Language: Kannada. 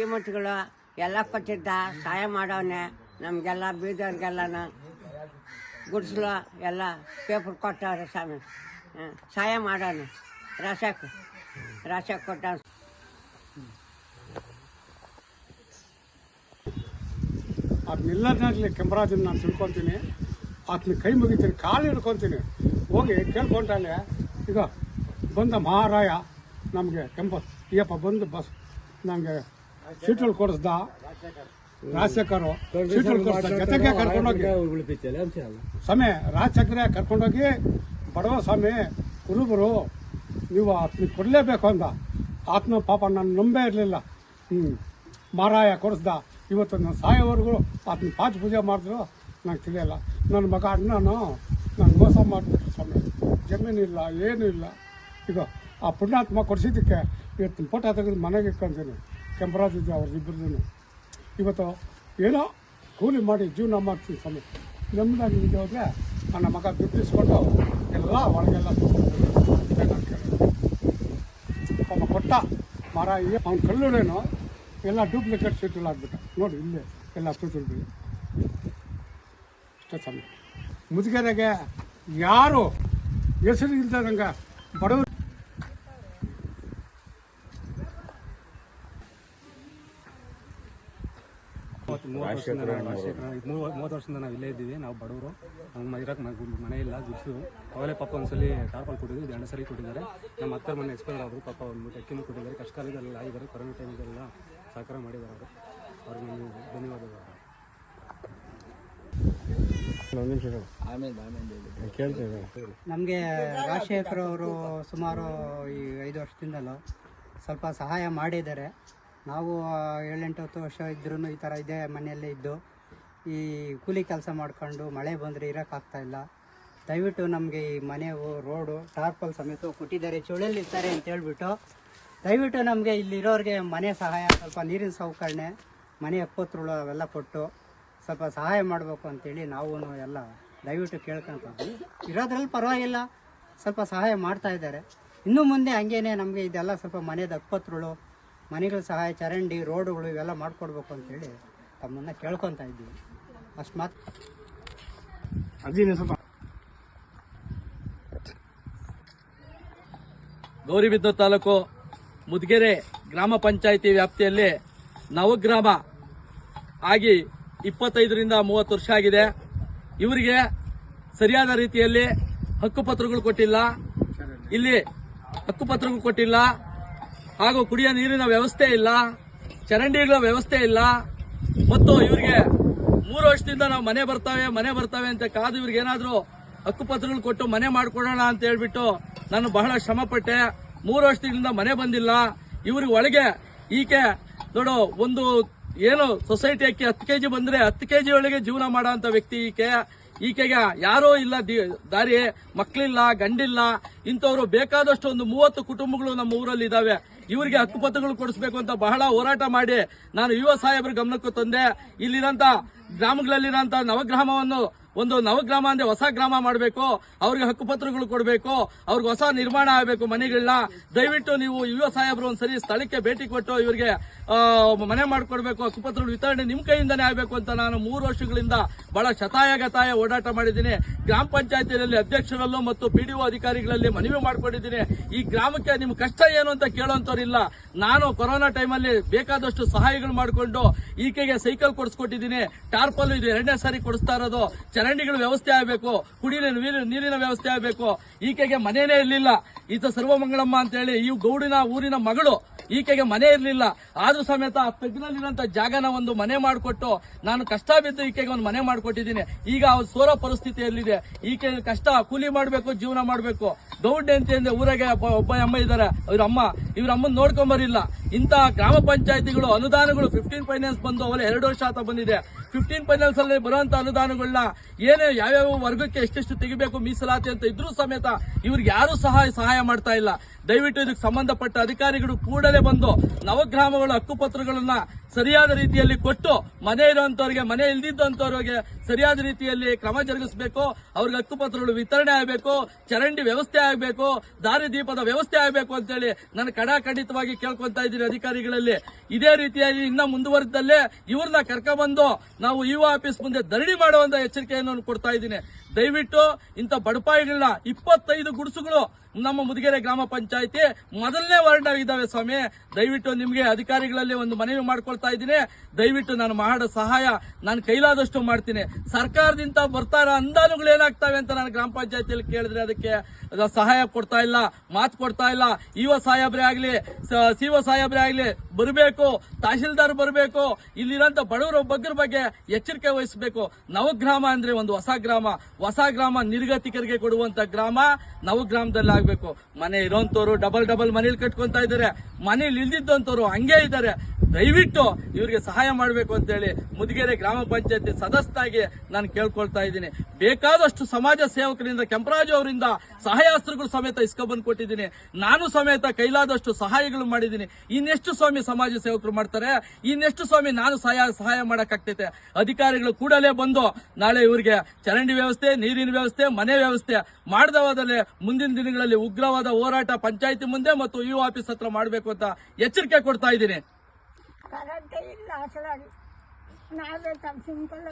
ಶ್ರೀಮಂತಗಳು ಎಲ್ಲ ಕೊಟ್ಟಿದ್ದ, ಸಹಾಯ ಮಾಡವನೆ. ನಮಗೆಲ್ಲ ಬೀದರ್ಗೆಲ್ಲನ ಗುಡಿಸ್ಲು ಎಲ್ಲ ಪೇಪರ್ ಕೊಟ್ಟವ್ರೆ ಸ್ವಾಮಿ. ಸಹಾಯ ಮಾಡೋಣ ರಸಕ್ಕೆ ರಸಕ್ಕೆ ಕೊಟ್ಟ ಅದನ್ನೆಲ್ಲದಾಗಲಿ ಕೆಂಪರಾಜನ್ ನಾನು ತಿಳ್ಕೊತೀನಿ. ಆತನ ಕೈ ಮುಗಿತೀನಿ, ಕಾಲು ಹಿಡ್ಕೊತೀನಿ. ಹೋಗಿ ಕೇಳ್ಕೊಂಡಾಲೆ ಈಗ ಬಂದ ಮಹಾರಾಯ, ನಮಗೆ ಕೆಂಪ ಈಯಪ್ಪ ಬಂದು ಬಸ್ ನಮಗೆ ಸೀಟ್ಗಳು ಕೊಡಿಸ್ದ? ರಾಜಶೇಖರು ಸೀಟ್ಗಳು ಕೊಡಿಸ್ದ? ಜೊತೆಗೆ ಕರ್ಕೊಂಡೋಗಿ. ಸ್ವಾಮಿ ರಾಜಶೇಖರೇ ಕರ್ಕೊಂಡೋಗಿ ಬಡವ ಸ್ವಾಮಿ ಕುರುಬರು ನೀವು ಆತನಿಗೆ ಕೊಡಲೇಬೇಕು ಅಂದ. ಆತ್ಮ ಪಾಪ ನಾನು ನಂಬೇ ಇರಲಿಲ್ಲ. ಹ್ಞೂ ಮಾರಾಯ ಕೊಡಿಸ್ದ. ಇವತ್ತು ನನ್ನ ಸಾಯೋವರೆಗೂ ಆತನ ಪಾಚ ಪೂಜೆ ಮಾಡಿದ್ರು. ನಂಗೆ ತಿಳಿಯಲ್ಲ. ನನ್ನ ಮಗ ಅಣ್ಣನು ನಾನು ಮೋಸ ಮಾಡಿಬಿಟ್ರು ಸ್ವಾಮಿ. ಜಮೀನಿಲ್ಲ ಏನೂ ಇಲ್ಲ. ಇದು ಆ ಪುಣ್ಯಾತ್ಮ ಕೊಡಿಸಿದ್ದಕ್ಕೆ ಇವತ್ತು ಫೋಟೋ ತೆಗೆದು ಮನೆಗೆ ಇಟ್ಕೊಂತೀನಿ. ಕೆಂಪರಾಜಿದ್ದೆ ಅವ್ರದ್ದಿಬ್ಬರದ್ದು ಇವತ್ತು ಏನೋ ಕೂಲಿ ಮಾಡಿ ಜೀವನ ಮಾಡ್ತೀವಿ ಸ್ವಾಮಿ. ನೆಮ್ಮದಾಗಿ ನಿಂತು ಹೋದ್ರೆ ನನ್ನ ಮಗ ದುಡ್ಡಿಸ್ಕೊಂಡು ಎಲ್ಲ ಒಳಗೆಲ್ಲ ಅವನು ಕೊಟ್ಟ ಮರ ಅವ್ನ ಕಲ್ಲುಡೇನು ಎಲ್ಲ ಡೂಪ್ಲಿಕೇಟ್ ಸೀಟಲ್ಲಿ ಆಗ್ಬಿಟ್ಟ ನೋಡಿ ಇಲ್ಲೇ ಎಲ್ಲ ಸೀಟುಗಳು ಅಷ್ಟೇ ಸ್ವಾಮಿ. ಮುದುಗೆರೆಗೆ ಯಾರು ಹೆಸರು ಇಲ್ದಂಗೆ ಬಡವರು ಮೂವತ್ತು ಮೂವತ್ತು ವರ್ಷದಿಂದ ಮೂವತ್ತು ವರ್ಷದಿಂದ ನಾವು ಇಲ್ಲೇ ಇದ್ದೀವಿ ನಾವು ಬಡವರು. ನಮ್ಮ ಇರೋಕೆ ಮನೆ ಇಲ್ಲ ದುಡ್ಡು ಅವಲೇ ಪಾಪ ಒಂದ್ಸಲಿ ಟಾರ್ಪಲ್ ಕೊಟ್ಟಿದ್ವಿ ಇದು ಎರಡು ಸರಿ ಕೊಟ್ಟಿದ್ದಾರೆ. ನಮ್ಮ ಅತ್ತರ ಮನೆ ಎಕ್ಸ್ಪೈರ್ ಆದರು ಪಾಪ ಒಂದು ಅಕ್ಕಿನೂ ಕೊಟ್ಟಿದ್ದಾರೆ. ಕಷ್ಟ ಕಾಲದಲ್ಲಿ ಆಗಿದ್ದಾರೆ. ಕೊರೋನಾ ಟೈಮಲ್ಲೆಲ್ಲ ಸಹಕಾರ ಮಾಡಿದ್ದಾರೆ ಅವರು. ಅವ್ರಿಗೆ ಧನ್ಯವಾದಗಳು. ನಮಗೆ ರಾಜಶೇಖರ್ ಅವರು ಸುಮಾರು ಈ ಐದು ವರ್ಷದಿಂದಲೂ ಸ್ವಲ್ಪ ಸಹಾಯ ಮಾಡಿದ್ದಾರೆ. ನಾವು ಏಳೆಂಟು ಹತ್ತು ವರ್ಷ ಇದ್ರೂ ಈ ಥರ ಇದೇ ಮನೆಯಲ್ಲೇ ಇದ್ದು, ಈ ಕೂಲಿ ಕೆಲಸ ಮಾಡ್ಕೊಂಡು ಮಳೆ ಬಂದರೆ ಇರೋಕ್ಕಾಗ್ತಾಯಿಲ್ಲ ದಯವಿಟ್ಟು ನಮಗೆ ಈ ಮನೆಯು ರೋಡು, ಟಾರ್ಪಲ್ ಸಮೇತ ಕೊಟ್ಟಿದ್ದಾರೆ ಚುಳಲ್ಲಿ ಇರ್ತಾರೆ ಅಂತ ಹೇಳ್ಬಿಟ್ಟು, ದಯವಿಟ್ಟು ನಮಗೆ ಇಲ್ಲಿರೋರಿಗೆ ಮನೆ ಸಹಾಯ, ಸ್ವಲ್ಪ ನೀರಿನ ಸೌಕರಣೆ, ಮನೆ ಎಪ್ಪತ್ತರುಳು ಅವೆಲ್ಲ ಕೊಟ್ಟು ಸ್ವಲ್ಪ ಸಹಾಯ ಮಾಡಬೇಕು ಅಂತೇಳಿ ನಾವು ಎಲ್ಲ ದಯವಿಟ್ಟು ಕೇಳ್ಕೊಂತೀವಿ ಇರೋದ್ರಲ್ಲಿ ಪರವಾಗಿಲ್ಲ, ಸ್ವಲ್ಪ ಸಹಾಯ ಮಾಡ್ತಾ ಇದ್ದಾರೆ. ಇನ್ನು ಮುಂದೆ ಹಂಗೇನೆ ನಮಗೆ ಇದೆಲ್ಲ ಸ್ವಲ್ಪ ಮನೆದ ಅಪ್ಪತ್ರುಳು ಮನೆಗಳ ಸಹಾಯ ಚರಂಡಿ ರೋಡುಗಳು ಇವೆಲ್ಲ ಮಾಡಿಕೊಡ್ಬೇಕು ಅಂತೇಳಿ ತಮ್ಮನ್ನ ಕೇಳ್ಕೊತಾ ಇದ್ದೀವಿ. ಅಷ್ಟು ಮಾತು ಗೌರಿಬಿದನೂರು ತಾಲೂಕು ಮುದ್ಗೆರೆ ಗ್ರಾಮ ಪಂಚಾಯಿತಿ ವ್ಯಾಪ್ತಿಯಲ್ಲಿ ನವಗ್ರಾಮ ಆಗಿ ಇಪ್ಪತ್ತೈದರಿಂದ ಮೂವತ್ತು ವರ್ಷ ಆಗಿದೆ. ಇವರಿಗೆ ಸರಿಯಾದ ರೀತಿಯಲ್ಲಿ ಹಕ್ಕುಪತ್ರಗಳು ಕೊಟ್ಟಿಲ್ಲ. ಇಲ್ಲಿ ಹಕ್ಕುಪತ್ರಗಳು ಕೊಟ್ಟಿಲ್ಲ. ಹಾಗೂ ಕುಡಿಯೋ ನೀರಿನ ವ್ಯವಸ್ಥೆ ಇಲ್ಲ, ಚರಂಡಿಗಳ ವ್ಯವಸ್ಥೆ ಇಲ್ಲ. ಮತ್ತು ಇವರಿಗೆ ಮೂರು ವರ್ಷದಿಂದ ನಾವು ಮನೆ ಬರ್ತವೆ ಮನೆ ಬರ್ತವೆ ಅಂತ ಕಾದು ಇವ್ರಿಗೆ ಏನಾದರೂ ಹಕ್ಕುಪತ್ರಗಳು ಕೊಟ್ಟು ಮನೆ ಮಾಡಿಕೊಡೋಣ ಅಂತ ಹೇಳ್ಬಿಟ್ಟು ನಾನು ಬಹಳ ಶ್ರಮ ಪಟ್ಟೆ ಮೂರು ವರ್ಷದಿಂದ ಮನೆ ಬಂದಿಲ್ಲ. ಇವ್ರಿಗೆ ಒಳಗೆ ಈಕೆ ನೋಡು, ಒಂದು ಏನು ಸೊಸೈಟಿ ಅಕ್ಕಿ ಹತ್ತು ಕೆಜಿ ಬಂದ್ರೆ ಹತ್ತು ಕೆಜಿ ಒಳಗೆ ಜೀವನ ಮಾಡೋ ವ್ಯಕ್ತಿ ಈಕೆ. ಈಕೆಗೆ ಯಾರೋ ಇಲ್ಲ ದಾರಿ ಮಕ್ಕಳಿಲ್ಲ ಗಂಡಿಲ್ಲ, ಇಂಥವ್ರು ಬೇಕಾದಷ್ಟು ಒಂದು ಮೂವತ್ತು ಕುಟುಂಬಗಳು ನಮ್ಮ ಊರಲ್ಲಿ ಇದಾವೆ. ಇವರಿಗೆ ಹಕ್ಕುಪತ್ರಗಳು ಕೊಡಿಸ್ಬೇಕು ಅಂತ ಬಹಳ ಹೋರಾಟ ಮಾಡಿ ನಾನು ಯುವ ಸಾಹೇಬರ ಗಮನಕ್ಕೂ ತಂದೆ. ಇಲ್ಲಿರಂತ ಗ್ರಾಮಗಳಲ್ಲಿರಂತ ನವಗ್ರಾಮವನ್ನು ಒಂದು ನವಗ್ರಾಮ ಅಂದ್ರೆ ಹೊಸ ಗ್ರಾಮ ಮಾಡಬೇಕು, ಅವ್ರಿಗೆ ಹಕ್ಕುಪತ್ರಗಳು ಕೊಡಬೇಕು, ಅವ್ರಿಗೆ ಹೊಸ ನಿರ್ಮಾಣ ಆಗಬೇಕು ಮನೆಗಳನ್ನ ದಯವಿಟ್ಟು ನೀವು ಯುವ ಸಾಹೇಬರು ಒಂದ್ಸರಿ ಸ್ಥಳಕ್ಕೆ ಭೇಟಿ ಕೊಟ್ಟು ಇವರಿಗೆ ಮನೆ ಮಾಡಿಕೊಡ್ಬೇಕು ಹಕ್ಕುಪತ್ರಗಳು ವಿತರಣೆ ನಿಮ್ ಕೈಯಿಂದನೇ ಆಗಬೇಕು ಅಂತ ನಾನು ಮೂರು ವರ್ಷಗಳಿಂದ ಬಹಳ ಶತಾಯ ಗತಾಯ ಓಡಾಟ ಮಾಡಿದ್ದೀನಿ. ಗ್ರಾಮ ಪಂಚಾಯತಿನಲ್ಲಿ ಅಧ್ಯಕ್ಷರಲ್ಲೂ ಮತ್ತು ಪಿಡಿಒ ಅಧಿಕಾರಿಗಳಲ್ಲಿ ಮನವಿ ಮಾಡ್ಕೊಂಡಿದ್ದೀನಿ. ಈ ಗ್ರಾಮಕ್ಕೆ ನಿಮ್ ಕಷ್ಟ ಏನು ಅಂತ ಕೇಳೋಂಥವ್ರಿಲ್ಲ ನಾನು ಕೊರೋನಾ ಟೈಮಲ್ಲಿ ಬೇಕಾದಷ್ಟು ಸಹಾಯಗಳು ಮಾಡಿಕೊಂಡು ಈಕೆಗೆ ಸೈಕಲ್ ಕೊಡಿಸ್ಕೊಟ್ಟಿದ್ದೀನಿ. ಟಾರ್ಪಲ್ ಇದು ಎರಡನೇ ಸಾರಿ ಕೊಡಿಸ್ತಾ ಇರೋದು. ಚರಂಡಿಗಳ ವ್ಯವಸ್ಥೆ ಆಗಬೇಕು, ಕುಡಿಯ ನೀರಿನ ವ್ಯವಸ್ಥೆ ಆಗಬೇಕು. ಈಕೆಗೆ ಮನೆಯೇ ಇರಲಿಲ್ಲ. ಈತ ಸರ್ವಮಂಗಳಮ್ಮ ಅಂತ ಹೇಳಿ ಈ ಗೌಡಿನ ಊರಿನ ಮಗಳು ಈಕೆಗೆ ಮನೆ ಇರಲಿಲ್ಲ. ಆದ್ರೂ ಸಮೇತ ಆ ತಗ್ಗಿನಲ್ಲಿರುವಂತ ಜಾಗನ ಒಂದು ಮನೆ ಮಾಡಿಕೊಟ್ಟು ನಾನು ಕಷ್ಟ ಬಿದ್ದು ಈಕೆಗೆ ಒಂದು ಮನೆ ಮಾಡಿಕೊಟ್ಟಿದ್ದೀನಿ. ಈಗ ಅವ್ರು ಸೋರೋ ಪರಿಸ್ಥಿತಿಯಲ್ಲಿದೆ. ಈಕೆ ಕಷ್ಟ ಕೂಲಿ ಮಾಡಬೇಕು, ಜೀವನ ಮಾಡಬೇಕು. ಗೌಡ್ ಅಂತ ಅಂದ್ರೆ ಊರಾಗೆ ಒಬ್ಬ ಅಮ್ಮ ಇದ್ದಾರೆ ಇವ್ರ ಅಮ್ಮ, ಇವ್ರ ಅಮ್ಮನ ನೋಡ್ಕೊಂಬರಿಲ್ಲ ಇಂತ ಗ್ರಾಮ ಪಂಚಾಯತಿಗಳು ಅನುದಾನಗಳು ಫಿಫ್ಟೀನ್ ಫೈನಾನ್ಸ್ ಬಂದು ಅವಲ್ಲ ಎರಡು ವರ್ಷ ಆತ ಬಂದಿದೆ. ಫಿಫ್ಟೀನ್ ಫೈನಾನ್ಸ್ ಅಲ್ಲಿ ಬರುವಂತ ಅನುದಾನಗಳನ್ನ ಏನೇ ಯಾವ್ಯಾವ ವರ್ಗಕ್ಕೆ ಎಷ್ಟೆಷ್ಟು ತೆಗಿಬೇಕು, ಮೀಸಲಾತಿ ಅಂತ ಇದ್ರೂ ಸಮೇತ ಇವ್ರಿಗೆ ಯಾರು ಸಹಾಯ ಸಹಾಯ ಮಾಡ್ತಾ ಇಲ್ಲ. ದಯವಿಟ್ಟು ಇದಕ್ಕೆ ಸಂಬಂಧಪಟ್ಟ ಅಧಿಕಾರಿಗಳು ಕೂಡಲೇ ಬಂದು ನವಗ್ರಾಮಗಳ ಹಕ್ಕುಪತ್ರಗಳನ್ನ ಸರಿಯಾದ ರೀತಿಯಲ್ಲಿ ಕೊಟ್ಟು ಮನೆ ಇರುವಂತವ್ರಿಗೆ, ಮನೆ ಇಲ್ದಿದ್ದಂತವ್ರಿಗೆ ಸರಿಯಾದ ರೀತಿಯಲ್ಲಿ ಕ್ರಮ ಜರುಗಿಸಬೇಕು. ಅವ್ರಿಗೆ ಹಕ್ಕುಪತ್ರಗಳು ವಿತರಣೆ ಆಗಬೇಕು, ಚರಂಡಿ ವ್ಯವಸ್ಥೆ ಆಗಬೇಕು, ದಾರಿ ದೀಪದ ವ್ಯವಸ್ಥೆ ಆಗಬೇಕು ಅಂತೇಳಿ ನಾನು ಕಡಾಖಂಡಿತವಾಗಿ ಕೇಳ್ಕೊಂತ ಇದ್ದೀನಿ ಅಧಿಕಾರಿಗಳಲ್ಲಿ. ಇದೇ ರೀತಿಯಾಗಿ ಇನ್ನ ಮುಂದುವರೆದಲ್ಲೇ ಇವ್ರನ್ನ ಕರ್ಕೊಂಡ್ಬಂದು ನಾವು ಇಒ ಆಫೀಸ್ ಮುಂದೆ ಧರಣಿ ಮಾಡುವಂತ ಎಚ್ಚರಿಕೆಯನ್ನು ಕೊಡ್ತಾ ಇದ್ದೀನಿ. ದಯವಿಟ್ಟು ಇಂಥ ಬಡಪಾಯಿಗಳನ್ನ ಇಪ್ಪತ್ತೈದು ಗುಡಿಸುಗಳು ನಮ್ಮ ಮುದಿಗೆರೆ ಗ್ರಾಮ ಪಂಚಾಯತಿ ಮೊದಲನೇ ವಾರ್ಡ್ ಇದಾವೆ ಸ್ವಾಮಿ. ದಯವಿಟ್ಟು ನಿಮಗೆ ಅಧಿಕಾರಿಗಳಲ್ಲಿ ಒಂದು ಮನವಿ ಮಾಡ್ಕೊಳ್ತಾ ಇದ್ದೀನಿ. ದಯವಿಟ್ಟು ನಾನು ಮಾಡೋ ಸಹಾಯ ನಾನು ಕೈಲಾದಷ್ಟು ಮಾಡ್ತೀನಿ. ಸರ್ಕಾರದಿಂದ ಬರ್ತಾರ ಅನುದಾನಗಳು ಏನಾಗ್ತವೆ ಅಂತ ನಾನು ಗ್ರಾಮ ಪಂಚಾಯತಿಯಲ್ಲಿ ಕೇಳಿದ್ರೆ ಅದಕ್ಕೆ ಅದು ಸಹಾಯ ಕೊಡ್ತಾ ಇಲ್ಲ, ಮಾತು ಕೊಡ್ತಾ ಇಲ್ಲ. ಇವ ಸಾಹೇಬ್ರೆ ಆಗ್ಲಿ ಒ ಸಾಹೇಬ್ರೆ ಆಗಲಿ ಬರಬೇಕು, ತಹಶೀಲ್ದಾರ್ ಬರಬೇಕು, ಇಲ್ಲಿರೋಂಥ ಬಡವರ ಬಗ್ಗರ ಬಗ್ಗೆ ಎಚ್ಚರಿಕೆ ವಹಿಸಬೇಕು. ನವಗ್ರಾಮ ಅಂದ್ರೆ ಒಂದು ಹೊಸ ಗ್ರಾಮ. ಹೊಸ ಗ್ರಾಮ ನಿರ್ಗತಿಕರಿಗೆ ಕೊಡುವಂತ ಗ್ರಾಮ. ನವಗ್ರಾಮದಲ್ಲಿ ಆಗ್ಬೇಕು. ಮನೆ ಇರೋಂಥವ್ರು ಡಬಲ್ ಡಬಲ್ ಮನೇಲಿ ಕಟ್ಕೊಂತ ಇದ್ದಾರೆ ಮನೇಲಿ ಇಲ್ದಿದ್ದಂಥವ್ರು ಹಂಗೆ ಇದ್ದಾರೆ ದಯವಿಟ್ಟು ಇವರಿಗೆ ಸಹಾಯ ಮಾಡಬೇಕು ಅಂತೇಳಿ ಮುದಿಗೆರೆ ಗ್ರಾಮ ಪಂಚಾಯತಿ ಸದಸ್ಯನಾಗಿ ನಾನು ಕೇಳ್ಕೊಳ್ತಾ ಇದ್ದೀನಿ. ಬೇಕಾದಷ್ಟು ಸಮಾಜ ಸೇವಕರಿಂದ, ಕೆಂಪರಾಜು ಅವರಿಂದ ಸಹಾಯಾಸ್ತ್ರಗಳು ಸಮೇತ ಇಸ್ಕೊಬಂದು ಕೊಟ್ಟಿದ್ದೀನಿ. ನಾನು ಸಮೇತ ಕೈಲಾದಷ್ಟು ಸಹಾಯಗಳು ಮಾಡಿದ್ದೀನಿ. ಇನ್ನೆಷ್ಟು ಸ್ವಾಮಿ ಸಮಾಜ ಸೇವಕರು ಮಾಡ್ತಾರೆ? ಇನ್ನೆಷ್ಟು ಸ್ವಾಮಿ ನಾನು ಸಹಾಯ ಸಹಾಯ ಮಾಡೋಕ್ಕಾಗ್ತೈತೆ? ಅಧಿಕಾರಿಗಳು ಕೂಡಲೇ ಬಂದು ನಾಳೆ ಇವರಿಗೆ ಚರಂಡಿ ವ್ಯವಸ್ಥೆ, ನೀರಿನ ವ್ಯವಸ್ಥೆ, ಮನೆ ವ್ಯವಸ್ಥೆ ಮಾಡಿದವಾದಲ್ಲಿ ಮುಂದಿನ ದಿನಗಳಲ್ಲಿ ಉಗ್ರವಾದ ಹೋರಾಟ ಪಂಚಾಯಿತಿ ಮುಂದೆ ಮತ್ತು ಯು ಆಫೀಸ್ ಹತ್ರ ಮಾಡಬೇಕು ಅಂತ ಎಚ್ಚರಿಕೆ ಕೊಡ್ತಾ ಇದ್ದೀನಿ. ಇಲ್ಲ ಸಿಂಪಲ್